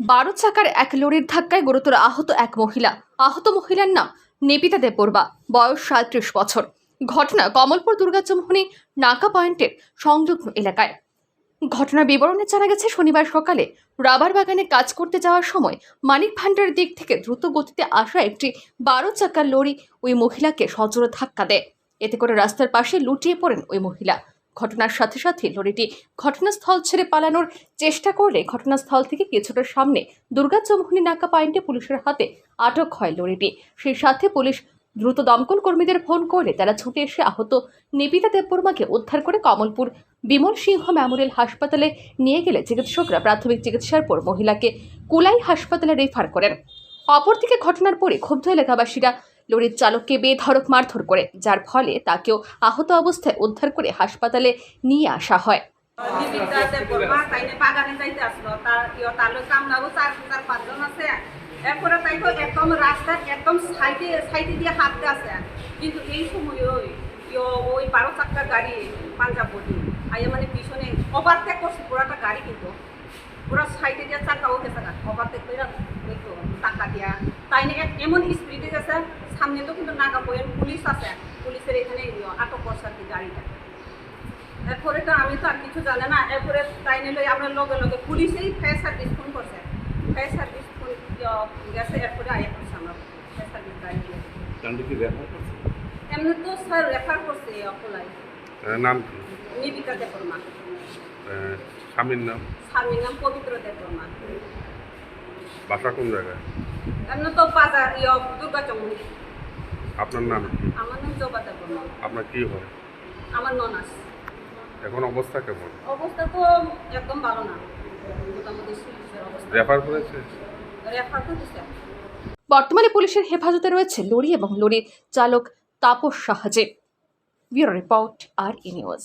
বারো চাকার এক লরির ধাক্কায় গুরুতর আহত এক মহিলা। আহত মহিলার নাম নেপিতা দেববর্মা। বয়স সাঁত্রিশ বছর। ঘটনা কমলপুর দুর্গাচমোহনী নাকা পয়েন্টের সংলগ্ন এলাকায়। ঘটনার বিবরণে জানা গেছে, শনিবার সকালে রাবার বাগানে কাজ করতে যাওয়ার সময় মানিক ভান্ডারের দিক থেকে দ্রুত গতিতে আসা একটি বারো চাকার লরি ওই মহিলাকে সজোরে ধাক্কা দেয়। এতে করে রাস্তার পাশে লুটিয়ে পড়েন ওই মহিলা। ঘটনার সাথে সাথে লরিটি ঘটনাস্থল ছেড়ে পালানোর চেষ্টা করলে ঘটনাস্থল থেকে কিছুটা সামনে দুর্গা চৌমুহনী নাকা পয়েন্টে পুলিশের হাতে আটক হয় লরিটি। সেই সাথে পুলিশ দ্রুত দমকল কর্মীদের ফোন করে তারা ছুটে এসে আহত নিবিতা দেববর্মাকে উদ্ধার করে কমলপুর বিমল সিংহ মেমোরিয়াল হাসপাতালে নিয়ে গেলে চিকিৎসকরা প্রাথমিক চিকিৎসার পর মহিলাকে কুলাই হাসপাতালে রেফার করেন। অপরদিকে ঘটনার পরে ক্ষুব্ধ এলাকাবাসীরা লরির চালককে বেধড়ক মারধর করে, যার ফলে তাকেও আহত অবস্থায় উদ্ধার করে হাসপাতালে নিয়ে আসা হয়। কিন্তু এই সময় ওই বারো গাড়ি পাঞ্জাব আইয়া মানে পিছনে গাড়ি কিন্তু পুরো সাইডে গেছে তাই এমন স্পিডে গেছে সামনে তো কিন্তু নাগা বইয়ের পুলিশ আছে। পুলিশের এখানে ইয় আটক করছে আর কি গাড়িটা। এরপরে তো আমি তো আর কিছু জানে না। এরপরে তাই নিলে আমরা লগে লগে পুলিশেই ফায়ার সার্ভিস ফোন করছে। ফায়ার সার্ভিস ফোন গেছে এরপরে আয়া করছে আমরা। ফায়ার সার্ভিস গাড়ি এমনি তো স্যার রেফার করছে অকলাই আহ, নাম নিবিকা দেবর্মা স্বামীর নাম? স্বামীর নাম পবিত্র দেবর্মা বাসা কোন জায়গায়? এমনি তো বাজার ইয় দুর্গা চমুনি আপনার নাম? কি আমার নাম জবাতা বর্মন আপনার কি হয়? আমার ননাস। এখন অবস্থা কেমন? অবস্থা তো একদম ভালো না। মোটামুটি অবস্থা। রেফার করেছে? রেফার করতেছে বর্তমানে পুলিশের হেফাজতে রয়েছে লরি এবং লরির চালক Tapas সাহাজে। Bureau report R E news.